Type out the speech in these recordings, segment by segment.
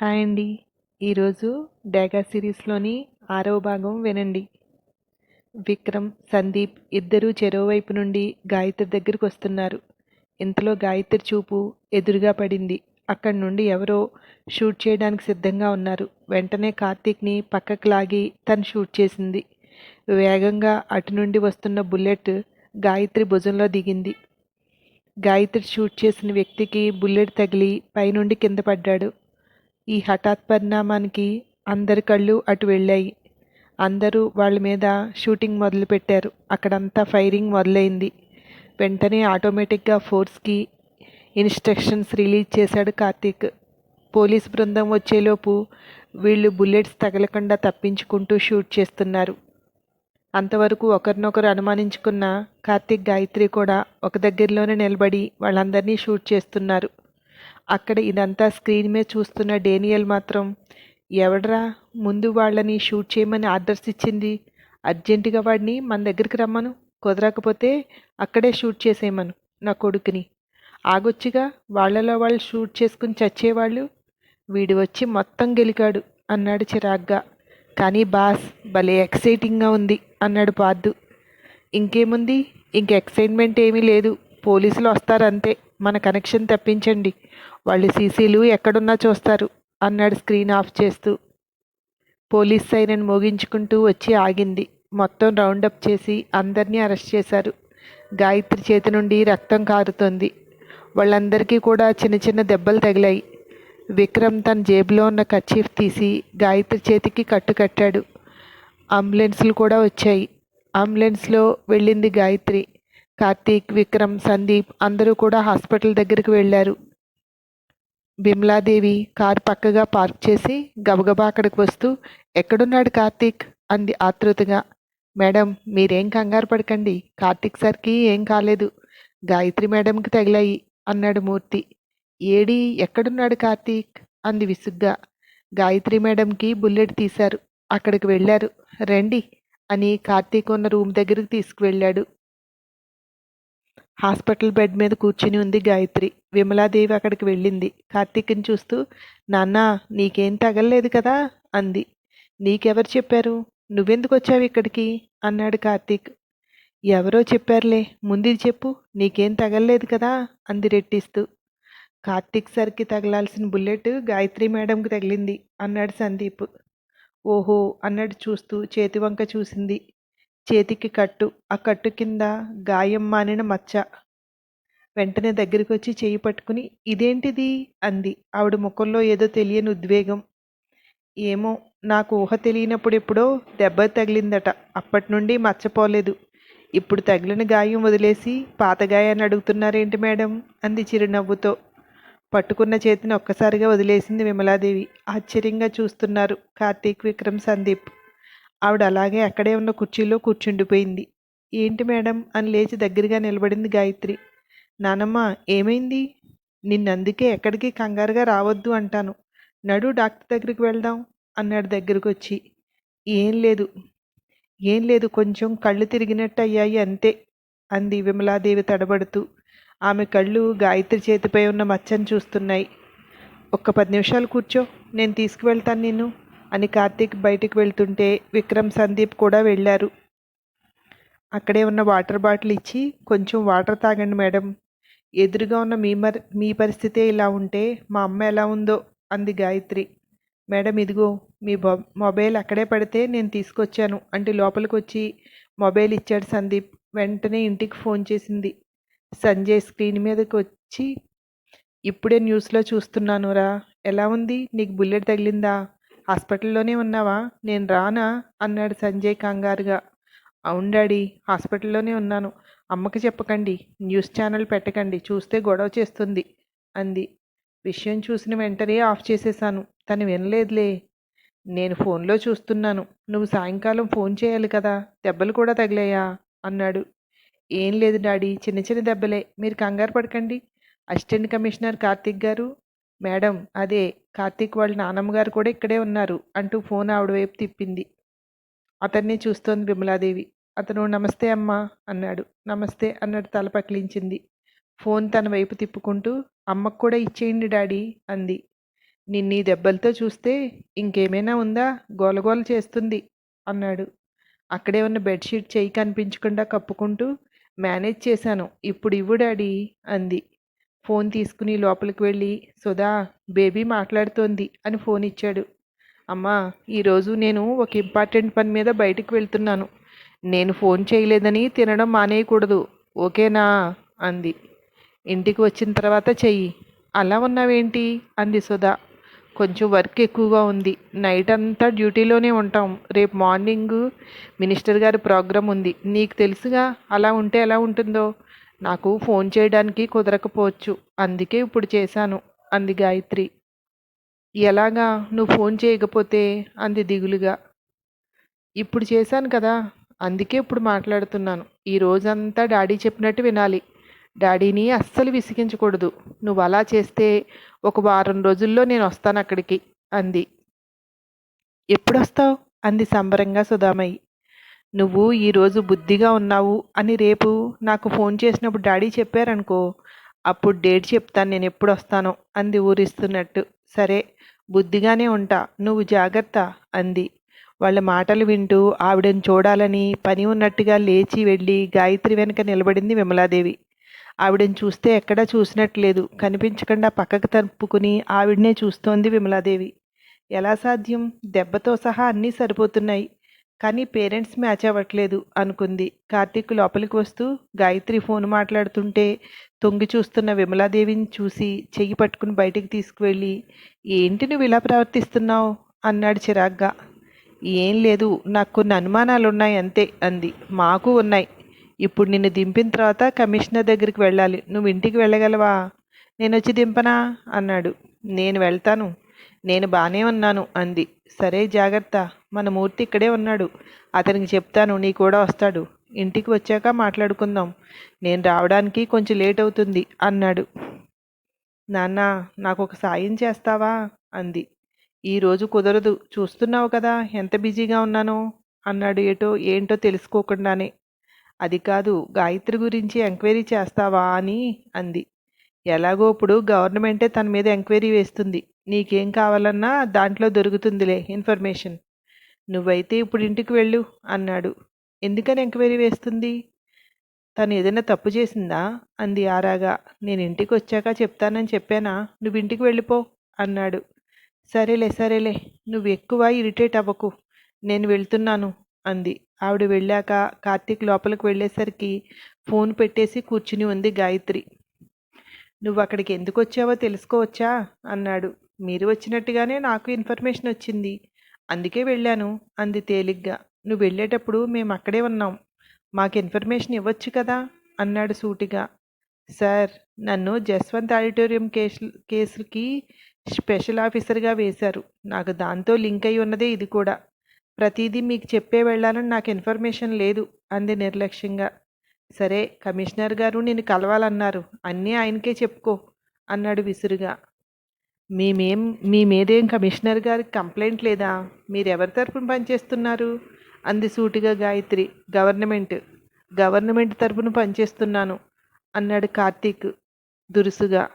Hi అండి. ఈరోజు డేగా సిరీస్లోని ఆరవ భాగం వినండి. విక్రమ్ సందీప్ ఇద్దరూ చెరోవైపు నుండి గాయత్రి దగ్గరికి వస్తున్నారు. ఇంతలో గాయత్రి చూపు ఎదురుగా పడింది. అక్కడి నుండి ఎవరో షూట్ చేయడానికి సిద్ధంగా ఉన్నారు. వెంటనే కార్తీక్ని పక్కకు లాగి తను షూట్ చేసింది. వేగంగా అటు నుండి వస్తున్న బుల్లెట్ గాయత్రి భుజంలో దిగింది. గాయత్రి షూట్ చేసిన వ్యక్తికి బుల్లెట్ తగిలి పైనుండి కింద పడ్డాడు. ఈ హఠాత్ పరిణామానికి అందరి కళ్ళు అటు వెళ్ళాయి. అందరూ వాళ్ళ మీద షూటింగ్ మొదలుపెట్టారు. అక్కడంతా ఫైరింగ్ మొదలైంది. వెంటనే ఆటోమేటిక్గా ఫోర్స్కి ఇన్స్ట్రక్షన్స్ రిలీజ్ చేశాడు కార్తీక్. పోలీస్ బృందం వచ్చేలోపు వీళ్ళు బుల్లెట్స్ తగలకుండా తప్పించుకుంటూ షూట్ చేస్తున్నారు. అంతవరకు ఒకరినొకరు అనుమానించుకున్న కార్తీక్ గాయత్రి కూడా ఒక దగ్గరలోనే నిలబడి వాళ్ళందరినీ షూట్ చేస్తున్నారు. అక్కడ ఇదంతా స్క్రీన్ మీద చూస్తున్న డేనియల్ మాత్రం ఎవడరా? ముందు వాళ్ళని షూట్ చేయమని ఆర్డర్స్ ఇచ్చింది. అర్జెంటుగా వాడిని మన దగ్గరికి రమ్మను. కుదరకపోతే అక్కడే షూట్ చేసేయమను నా కొడుకుని. ఆగొచ్చిగా వాళ్ళలో వాళ్ళు షూట్ చేసుకుని చచ్చేవాళ్ళు. వీడు వచ్చి మొత్తం గెలికాడు అన్నాడు చిరాగ్గా. కానీ బాస్ భలే ఎక్సైటింగ్గా ఉంది అన్నాడు పార్దు. ఇంకేముంది? ఇంక ఎక్సైట్మెంట్ ఏమీ లేదు. పోలీసులు వస్తారంతే. మన కనెక్షన్ తప్పించండి. వాళ్ళు సీసీలు ఎక్కడున్నా చూస్తారు. అన్నాడు స్క్రీన్ ఆఫ్ చేస్తూ. పోలీస్ సైరన్ మోగించుకుంటూ వచ్చి ఆగింది. మొత్తం రౌండప్ చేసి అందరినీ అరెస్ట్ చేశారు. గాయత్రి చేతి నుండి రక్తం కారుతోంది. వాళ్ళందరికీ కూడా చిన్న చిన్న దెబ్బలు తగిలాయి. విక్రమ్ తన జేబులో ఉన్న కర్చీఫ్ తీసి గాయత్రి చేతికి కట్టు కట్టాడు. అంబులెన్స్లు కూడా వచ్చాయి. అంబులెన్స్లో వెళ్ళింది గాయత్రి. కార్తీక్ విక్రమ్ సందీప్ అందరూ కూడా హాస్పిటల్ దగ్గరికి వెళ్ళారు. బిమ్లాదేవి కారు పక్కగా పార్క్ చేసి గబగబా అక్కడికి వస్తూ ఎక్కడున్నాడు కార్తీక్? అంది ఆతృతగా మేడం మీరేం కంగారు పడకండి. కార్తీక్ సార్కి ఏం కాలేదు. గాయత్రి మేడంకి తగిలాయి అన్నాడు మూర్తి. ఏడి ఎక్కడున్నాడు కార్తీక్? అంది విసుగ్గా. గాయత్రి మేడంకి బుల్లెట్ తీశారు. అక్కడికి వెళ్ళారు. రండి అని కార్తీక్ ఉన్న రూమ్ దగ్గరికి తీసుకువెళ్ళాడు. హాస్పిటల్ బెడ్ మీద కూర్చుని ఉంది గాయత్రి. విమలాదేవి అక్కడికి వెళ్ళింది. కార్తీక్ని చూస్తూ నాన్న నీకేం తగలలేదు కదా? అంది. నీకెవరు చెప్పారు? నువ్వెందుకు వచ్చావు ఇక్కడికి? అన్నాడు కార్తీక్. ఎవరో చెప్పారులే. ముందు చెప్పు. నీకేం తగలలేదు కదా? అంది రెట్టిస్తూ. కార్తీక్ సార్కి తగలాల్సిన బుల్లెట్ గాయత్రి మేడంకి తగిలింది అన్నాడు సందీప్. ఓహో అన్నాడు చూస్తూ చేతి వంక చూసింది. చేతికి కట్టు ఆ కట్టు కింద గాయం మానిన మచ్చ. వెంటనే దగ్గరికి వచ్చి చేయి పట్టుకుని ఇదేంటిది? అంది. ఆవిడ ముఖంలో ఏదో తెలియని ఉద్వేగం. ఏమో నాకు ఊహ తెలియనప్పుడు ఎప్పుడో దెబ్బ తగిలిందట. అప్పటి నుండి మచ్చపోలేదు ఇప్పుడు తగిలిన గాయం వదిలేసి పాత గాయాన్ని అడుగుతున్నారేంటి మేడం? అంది చిరునవ్వుతో. పట్టుకున్న చేతిని ఒక్కసారిగా వదిలేసింది విమలాదేవి. ఆశ్చర్యంగా చూస్తున్నారు కార్తీక్ విక్రమ్ సందీప్. ఆవిడ అలాగే అక్కడే ఉన్న కుర్చీలో కూర్చుండిపోయింది. ఏంటి మేడం? అని లేచి దగ్గరగా నిలబడింది గాయత్రి. నానమ్మ ఏమైంది? నిన్నందుకే ఎక్కడికి కంగారుగా రావద్దు అంటాను. నడు డాక్టర్ దగ్గరికి వెళ్దాం అన్నాడు దగ్గరకు వచ్చి ఏం లేదు ఏం లేదు కొంచెం కళ్ళు తిరిగినట్టు అయ్యాయి అంతే అంది విమలాదేవి తడబడుతూ. ఆమె కళ్ళు గాయత్రి చేతిపై ఉన్న మచ్చని చూస్తున్నాయి. ఒక్క పది నిమిషాలు కూర్చో నేను తీసుకువెళ్తాను నిన్ను అని కార్తీక్ బయటికి వెళ్తుంటే విక్రమ్ సందీప్ కూడా వెళ్ళారు. అక్కడే ఉన్న వాటర్ బాటిల్ ఇచ్చి కొంచెం వాటర్ తాగండి మేడం. ఎదురుగా ఉన్న మీ మర్ మీ పరిస్థితే ఇలా ఉంటే మా అమ్మ ఎలా ఉందో అంది గాయత్రి. మేడం ఇదిగో మీ మొబైల్ అక్కడే పడితే నేను తీసుకొచ్చాను అంటే లోపలికి వచ్చి మొబైల్ ఇచ్చాడు సందీప్. వెంటనే ఇంటికి ఫోన్ చేసింది. సంజయ్ స్క్రీన్ మీదకి వచ్చి ఇప్పుడే న్యూస్లో చూస్తున్నాను రా ఎలా ఉంది? నీకు బుల్లెట్ తగిలిందా? హాస్పిటల్లోనే ఉన్నావా? నేను రానా? అన్నాడు సంజయ్ కంగారుగా. అవును డాడీ హాస్పిటల్లోనే ఉన్నాను. అమ్మకి చెప్పకండి న్యూస్ ఛానల్ పెట్టకండి చూస్తే గొడవ చేస్తుంది అంది. విషయం చూసిన వెంటనే ఆఫ్ చేసేసాను. తను వినలేదులే. నేను ఫోన్లో చూస్తున్నాను. నువ్వు సాయంకాలం ఫోన్ చేయాలి కదా? దెబ్బలు కూడా తగిలాయా? అన్నాడు. ఏం లేదు డాడీ చిన్న చిన్న దెబ్బలే. మీరు కంగారు పడకండి. అసిస్టెంట్ కమిషనర్ కార్తిక్ గారు మేడం అదే కార్తీక్ వాళ్ళ నాన్నమ్మగారు కూడా ఇక్కడే ఉన్నారు అంటూ ఫోన్ ఆవిడ వైపు తిప్పింది. అతన్ని చూస్తోంది విమలాదేవి. అతను నమస్తే అమ్మా అన్నాడు. నమస్తే అన్నట్టు తల పకిలించింది ఫోన్ తన వైపు తిప్పుకుంటూ అమ్మకు కూడా ఇచ్చేయండి డాడీ అంది. నిన్నీ దెబ్బలతో చూస్తే ఇంకేమైనా ఉందా? గోలగోల చేస్తుంది అన్నాడు. అక్కడే ఉన్న బెడ్షీట్ చెయ్యి కనిపించకుండా కప్పుకుంటూ మేనేజ్ చేశాను. ఇప్పుడు ఇవ్వు డాడీ అంది. ఫోన్ తీసుకుని లోపలికి వెళ్ళి సుధా బేబీ మాట్లాడుతోంది అని ఫోన్ ఇచ్చాడు. అమ్మా ఈరోజు నేను ఒక ఇంపార్టెంట్ పని మీద బయటికి వెళ్తున్నాను. నేను ఫోన్ చేయలేదని తినడం మానేయకూడదు. ఓకేనా? అంది. ఇంటికి వచ్చిన తర్వాత చెయ్యి. అలా ఉన్నావేంటి? అంది సుధా. కొంచెం వర్క్ ఎక్కువగా ఉంది. నైట్ అంతా డ్యూటీలోనే ఉంటాం. రేపు మార్నింగ్ మినిస్టర్ గారి ప్రోగ్రాం ఉంది. నీకు తెలుసుగా అలా ఉంటే ఎలా ఉంటుందో? నాకు ఫోన్ చేయడానికి కుదరకపోవచ్చు. అందుకే ఇప్పుడు చేశాను. అంది గాయత్రి. ఎలాగా? నువ్వు ఫోన్ చేయకపోతే? అంది దిగులుగా. ఇప్పుడు చేశాను కదా? అందుకే ఇప్పుడు మాట్లాడుతున్నాను. ఈ రోజంతా డాడీ చెప్పినట్టు వినాలి. డాడీని అస్సలు విసిగించకూడదు. నువ్వు అలా చేస్తే ఒక వారం రోజుల్లో నేను వస్తాను అక్కడికి అంది. ఎప్పుడొస్తావు? అంది సంబరంగా సుధామయ్యి. నువ్వు ఈరోజు బుద్ధిగా ఉన్నావు అని రేపు నాకు ఫోన్ చేసినప్పుడు డాడీ చెప్పారనుకో అప్పుడు డేట్ చెప్తాను నేను ఎప్పుడు వస్తానో అంది ఊరిస్తున్నట్టు. సరే బుద్ధిగానే ఉంటా నువ్వు జాగ్రత్త అంది. వాళ్ళ మాటలు వింటూ ఆవిడని చూడాలని పని ఉన్నట్టుగా లేచి వెళ్ళి గాయత్రి వెనుక నిలబడింది విమలాదేవి. ఆవిడని చూస్తే ఎక్కడా చూసినట్లేదు కనిపించకుండా పక్కకు తప్పుకుని ఆవిడనే చూస్తోంది విమలాదేవి. ఎలా సాధ్యం? దెబ్బతో సహా అన్నీ సరిపోతున్నాయి. కానీ పేరెంట్స్ మ్యాచ్ అవ్వట్లేదు అనుకుంది. కార్తీక్ లోపలికి వస్తూ గాయత్రి ఫోన్ మాట్లాడుతుంటే తొంగి చూస్తున్న విమలాదేవిని చూసి చెయ్యి పట్టుకుని బయటికి తీసుకువెళ్ళి ఏంటి నువ్వు ఇలా ప్రవర్తిస్తున్నావు? అన్నాడు చిరాగ్గా. ఏం లేదు నాకు కొన్ని అనుమానాలు ఉన్నాయి అంతే అంది. మాకు ఉన్నాయి. ఇప్పుడు నిన్ను దింపిన తర్వాత కమిషనర్ దగ్గరికి వెళ్ళాలి. నువ్వు ఇంటికి వెళ్ళగలవా? నేను వచ్చి దింపనా? అన్నాడు. నేను వెళ్తాను. నేను బాగానే ఉన్నాను అంది. సరే జాగ్రత్త. మన మూర్తి ఇక్కడే ఉన్నాడు. అతనికి చెప్తాను నీ కూడా వస్తాడు. ఇంటికి వచ్చాక మాట్లాడుకుందాం. నేను రావడానికి కొంచెం లేట్ అవుతుంది అన్నాడు. నాన్న నాకు ఒక సాయం చేస్తావా? అంది. ఈరోజు కుదరదు. చూస్తున్నావు కదా ఎంత బిజీగా ఉన్నానో అన్నాడు ఏటో ఏంటో తెలుసుకోకుండానే. అది కాదు గాయత్రి గురించి ఎంక్వైరీ చేస్తావా అని అంది. ఎలాగో ఇప్పుడు గవర్నమెంటే తన మీద ఎంక్వైరీ వేస్తుంది. నీకేం కావాలన్నా దాంట్లో దొరుకుతుందిలే ఇన్ఫర్మేషన్. నువ్వైతే ఇప్పుడు ఇంటికి వెళ్ళు అన్నాడు. ఎందుకని ఎంక్వైరీ వేస్తుంది? తను ఏదైనా తప్పు చేసిందా? అంది ఆరాగా. నేను ఇంటికి వచ్చాక చెప్తానని చెప్పానా? నువ్వు ఇంటికి వెళ్ళిపో అన్నాడు. సరేలే సరేలే. నువ్వు ఎక్కువ ఇరిటేట్ అవ్వకు. నేను వెళ్తున్నాను అంది. ఆవిడ వెళ్ళాక కార్తీక్ లోపలికి వెళ్ళేసరికి ఫోన్ పెట్టేసి కూర్చుని ఉంది గాయత్రి. నువ్వు అక్కడికి ఎందుకు వచ్చావో తెలుసుకోవచ్చా? అన్నాడు. మీరు వచ్చినట్టుగానే నాకు ఇన్ఫర్మేషన్ వచ్చింది. అందుకే వెళ్ళాను అంది తేలిగ్గా. నువ్వు వెళ్ళేటప్పుడు మేము అక్కడే ఉన్నాం. మాకు ఇన్ఫర్మేషన్ ఇవ్వచ్చు కదా? అన్నాడు సూటిగా. సార్ నన్ను జస్వంత్ ఆడిటోరియం కేసు కేసుకి స్పెషల్ ఆఫీసర్గా వేశారు. నాకు దాంతో లింక్ అయి ఉన్నదే ఇది కూడా. ప్రతిదీ మీకు చెప్పే వెళ్ళాలని నాకు ఇన్ఫర్మేషన్ లేదు అంది నిర్లక్ష్యంగా. సరే కమిషనర్ గారు నేను కలవాలన్నారు. అన్నీ ఆయనకే చెప్పుకో అన్నాడు విసురుగా. మేమేం మీ మీదేం కమిషనర్ గారికి కంప్లైంట్ లేదా? మీరెవరి తరపున పనిచేస్తున్నారు? అంది సూటిగా గాయత్రి. గవర్నమెంట్. గవర్నమెంట్ తరపున పనిచేస్తున్నాను అన్నాడు కార్తీక్ దురుసుగా.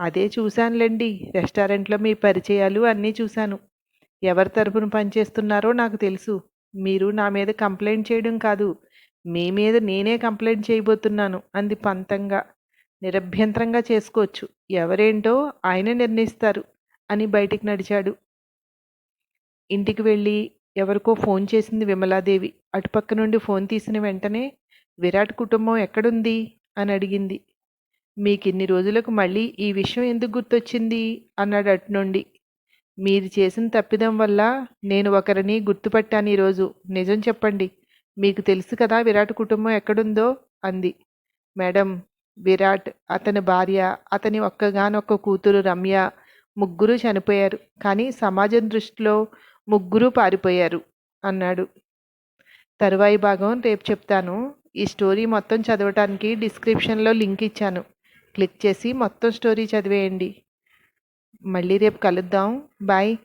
అదే చూశానులేండి రెస్టారెంట్లో మీ పరిచయాలు అన్నీ చూశాను. ఎవరి తరపున పనిచేస్తున్నారో నాకు తెలుసు. మీరు నా మీద కంప్లైంట్ చేయడం కాదు. మీ మీద నేనే కంప్లైంట్ చేయబోతున్నాను అంది పంతంగా. నిరభ్యంతరంగా చేసుకోవచ్చు. ఎవరేంటో ఆయన నిర్ణయిస్తారు అని బయటికి నడిచాడు. ఇంటికి వెళ్ళి ఎవరికో ఫోన్ చేసింది విమలాదేవి. అటుపక్క నుండి ఫోన్ తీసిన వెంటనే విరాట్ కుటుంబం ఎక్కడుంది? అని అడిగింది. మీకు ఇన్ని రోజులకు మళ్ళీ ఈ విషయం ఎందుకు గుర్తొచ్చింది? అన్నాడు అటు నుండి మీరు చేసిన తప్పిదం వల్ల నేను ఒకరిని గుర్తుపట్టాను ఈరోజు. నిజం చెప్పండి. మీకు తెలుసు కదా విరాట్ కుటుంబం ఎక్కడుందో? అంది. మేడం విరాట్ అతని భార్య అతని ఒక్కగానొక్క కూతురు రమ్య ముగ్గురు చనిపోయారు. కానీ సమాజం దృష్టిలో ముగ్గురు పారిపోయారు అన్నాడు. తరువాయి భాగం రేపు చెప్తాను. ఈ స్టోరీ మొత్తం చదవటానికి డిస్క్రిప్షన్లో లింక్ ఇచ్చాను. క్లిక్ చేసి మొత్తం స్టోరీ చదివేయండి. మళ్ళీ రేపు కలుద్దాం. బాయ్.